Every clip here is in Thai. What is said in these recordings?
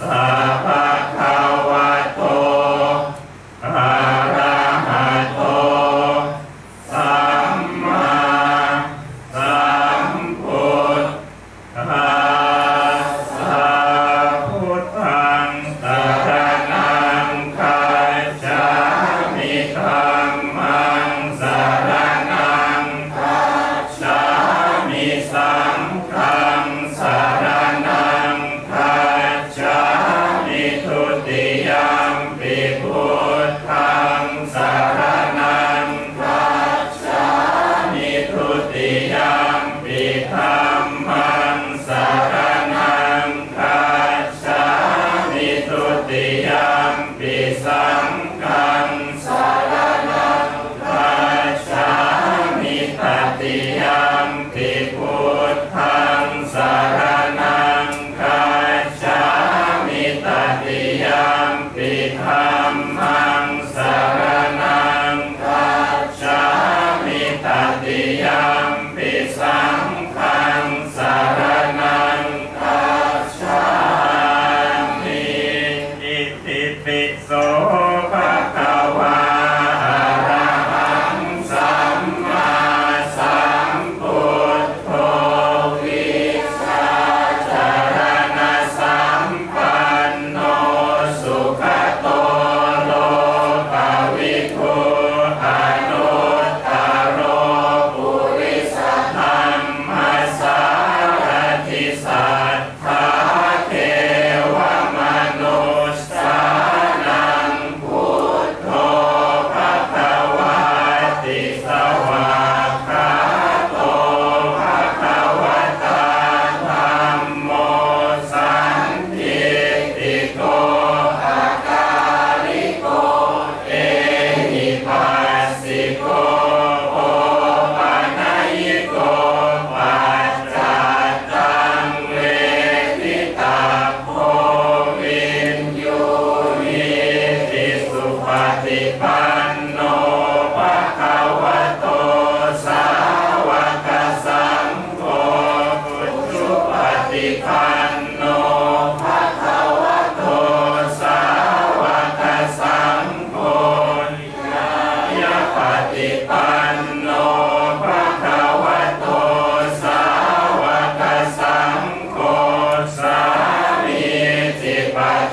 Ah. สัง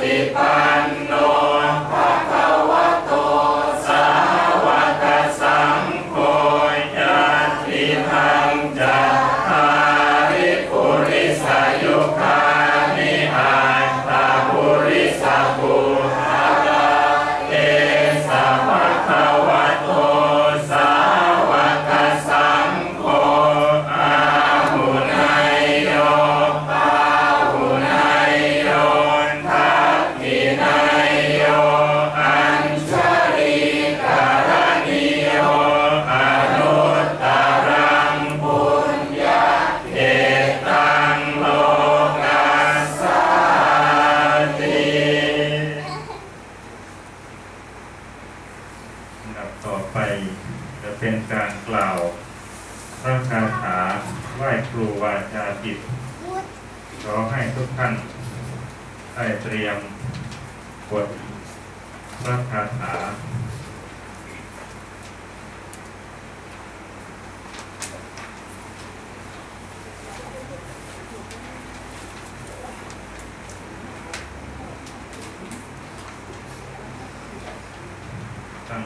ฏิปันโน ดับต่อไปจะเป็นการกล่าวพระคาถาไหว้ครูวาจาจิตขอให้ทุกท่านได้เตรียมบทพระคาถา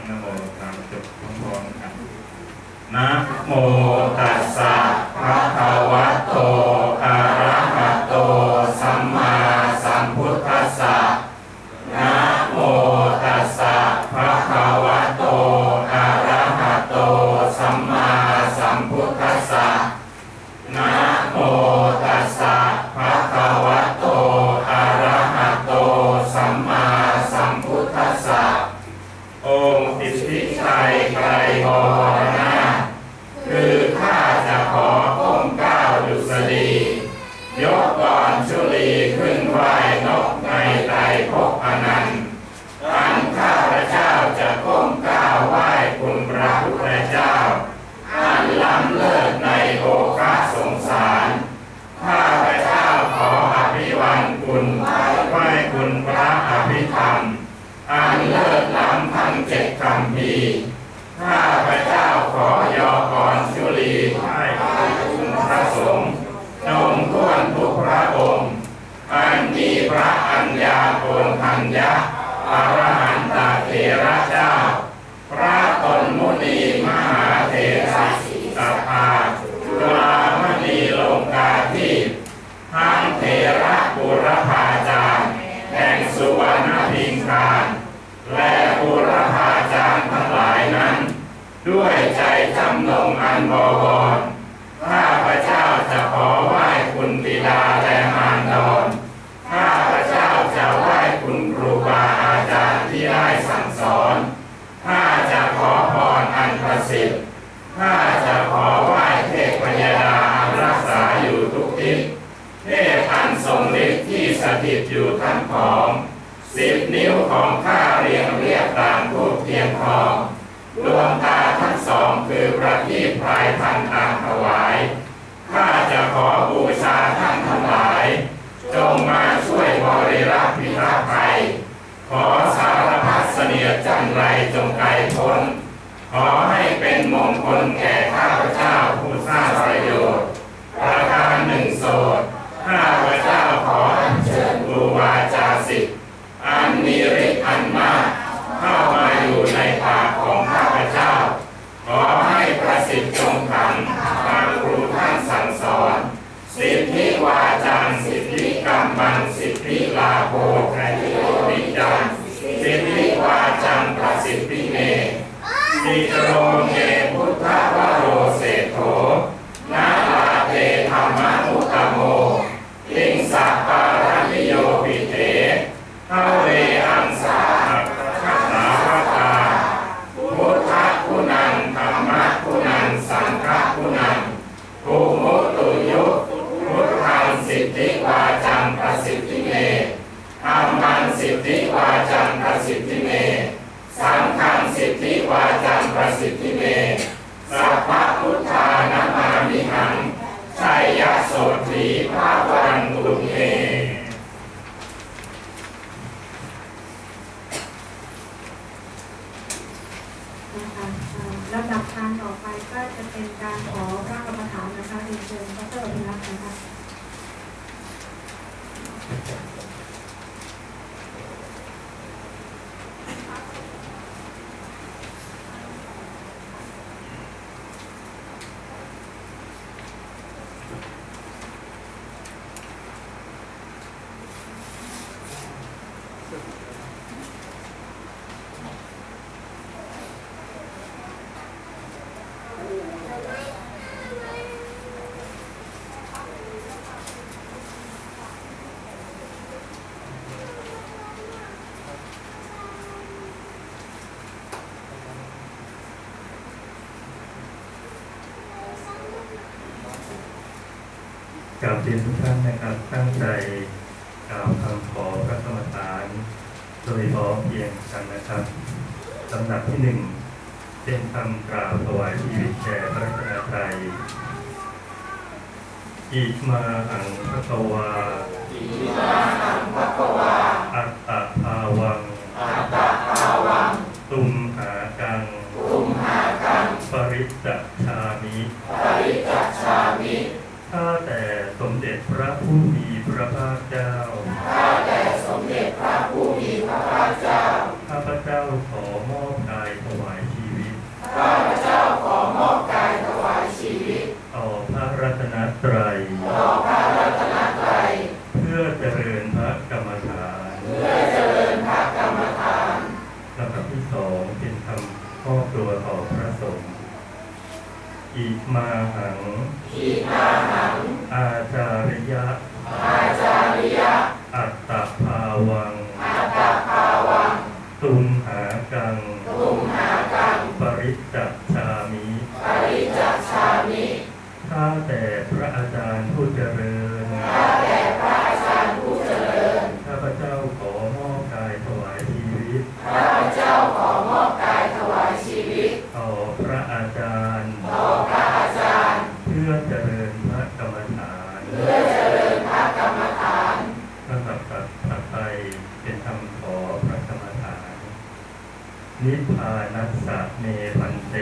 นโมสามจบพร้อมๆกันะโม อยอกรชุลีให้คุณพระสงฆ์จงท้วนทุกพระองค์ อันมีพระอัญญาโกณทัญญะอรหันตเถระเจ้า พระตนมุนีมหาเถระสภาจุฬามณีลงกาที่ทั้งเถระบุรพาจารย์แห่งสุวรรณพิงการและ ด้วยใจจำนงอันบวรข้าพระเจ้าจะขอไหว้คุณบิดาและมารดอนข้าพระเจ้าจะไหว้คุณครูบาอาจารย์ที่ได้สั่งสอนข้าจะขอพรอันประสิทธิ์ข้าจะขอไหว้เทพพยดาอันรักษาอยู่ทุกทิศเทพอันทรงฤทธิ์ที่สถิตอยู่ทั้งของสิบนิ้วของข้าเรียงเรียบตามทูปเทียนทองดวงตาทั้ง สองคือประทีปพลายพันตามถวาย ข้าจะขอบูชาท่านทั้งหลาย จงมาช่วยบริรักษ์พิทักษ์ภัยขอสารพัดเสนียดจันไรจงไกลพ้น ขอให้เป็นมงคลแก่ข้าพเจ้าผู้สร้างประโยชน์ ประการหนึ่งโสด ท นะคะลำดับการต่อไปก็จะเป็นการขอพระกรรมฐานนะคะเรียนเชิญพระเจ้าอภิรักษ์นะคะ กราบเรียนทุกท่านนะครับ ตั้งใจกล่าวคำขอพระกรรมฐานโดยพร้อมเพรียงกันนะครับลำดับที่หนึ่งเป็นคำกล่าวถวายชีวิตแด่พระรัตนตรัยอิมาหังพระกวาอิมาหังพระกวา อัตตะภาวัง อัตตะภาวัง ตุมหากัง ตุมหากัง ปริจจชามิข้าแต่ส มเด็จพระผู้มีพระภาคเจ้า ข้าแต่สมเด็จพระผู้มีพระภาคเจ้า ข้าพเจ้าขอมอบกายถวายชีวิต ข้าพเจ้าขอมอบกายถวายชีวิต ต่อพระรัตนตรัย ต่อพระรัตนตรัย เพื่อเจริญพระกรรมฐาน เพื่อเจริญพระกรรมฐานลำดับที่สองเป็นคำครอบครัวต่อพระสงฆ์อิมาหัง อาจาริยะ อาจาริยะ อัตตภาวัง อัตตภาวัง ตุมหากัง ตุมหากัง ปริจจชามิ ปริจจชามิ ข้าแต่พระอาจารย์ผู้เจริญ ข้าแต่พระอาจารย์ผู้เจริญ ข้าพเจ้าขอมอบกายถวายชีวิต ข้าพเจ้าขอมอบกายถวายชีวิต ต่อพระอา จารย์ต่อพระอาจารย์ เพื่อเจริญพระกรรมฐาน เพื่อเจริญพระกรรมฐานลำดับถัดไปเป็นคำขอพระกรรมฐาน นิพพานัสสะเมพันเต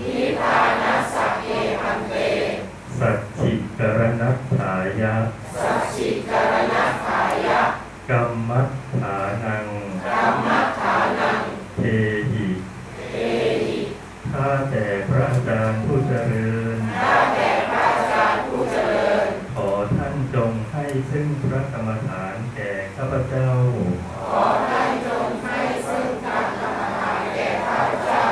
นิพพานัสสะเอพันเต สัจจิกรณัตถายะ สัจจิกรณะขายะกัมมัฏฐานังธรรมฐานังเทหิ เอหิ ข้าแต่พระอาจารย์ผู้เจริญ ข้าแต่พระอาจารย์ผู้เจริญ ขอท่านจงให้ซึ่งพระกรรมฐานแก่ข้าพเจ้า ขอท่านจงให้ซึ่งการกรรมฐานแก่ข้าพเจ้า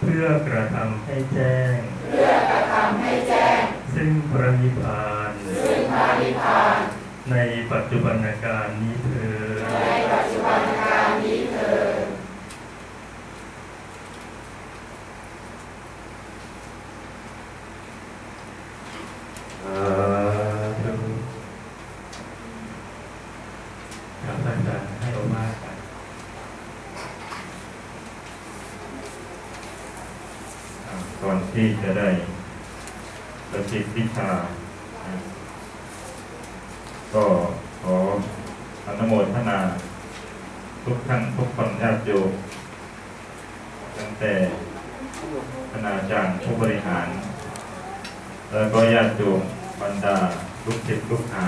เพื่อกระทำให้แจ้ง เพื่อกระทำให้แจ้ง ซึ่งพระนิพพานซึ่งพระนิพพาน ในปัจจุบันการนี้เถิดในปัจจุบันการนี้เถิดสาธุครับท่านอที่จะได้ ประชิดวิชา ก็ขออนุโมทนา ทุกท่านทุกคนญาติโยมตั้งแต่คณาจารย์ผู้บริหาร แล้วก็ญาติโยมบรรดาลูกศิษย์ลูกหา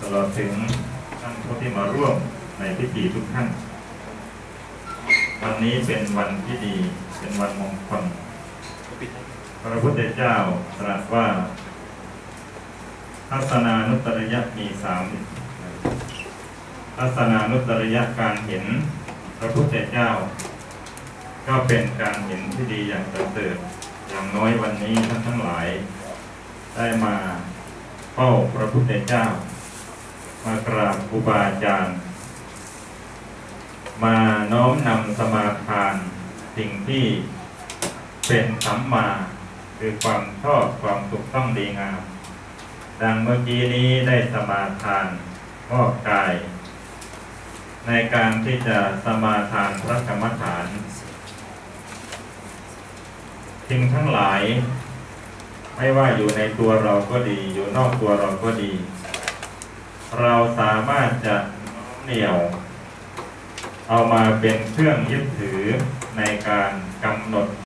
ตลอดถึงท่านผู้ที่มาร่วมในพิธีทุกท่าน วันนี้เป็นวันที่ดี เป็นวันมงคล ระพุทธเจ้าตรัสว่าทัศนานุตริยะมีสามทัศนานุตตริยะการเห็นพระพุทธเจ้า ก็เป็นการเห็นที่ดีอย่างประเสริฐอย่างน้อยวันนี้ท่านทั้งหลาย ได้มาเฝ้าพระพุทธเจ้า มากราบครูบาอาจารย์ มาน้อมนำสมาทานสิ่งที่เป็นสัมมา คือความชอบความถูกต้องดีงาม ดังเมื่อกี้นี้ได้สมาทานมอบกาย ในการที่จะสมาทานพระกรรมฐานสิ่งทั้งหลาย ไม่ว่าอยู่ในตัวเราก็ดี อยู่นอกตัวเราก็ดี เราสามารถจะเหนี่ยว เอามาเป็นเครื่องยึดถือในการกำหนด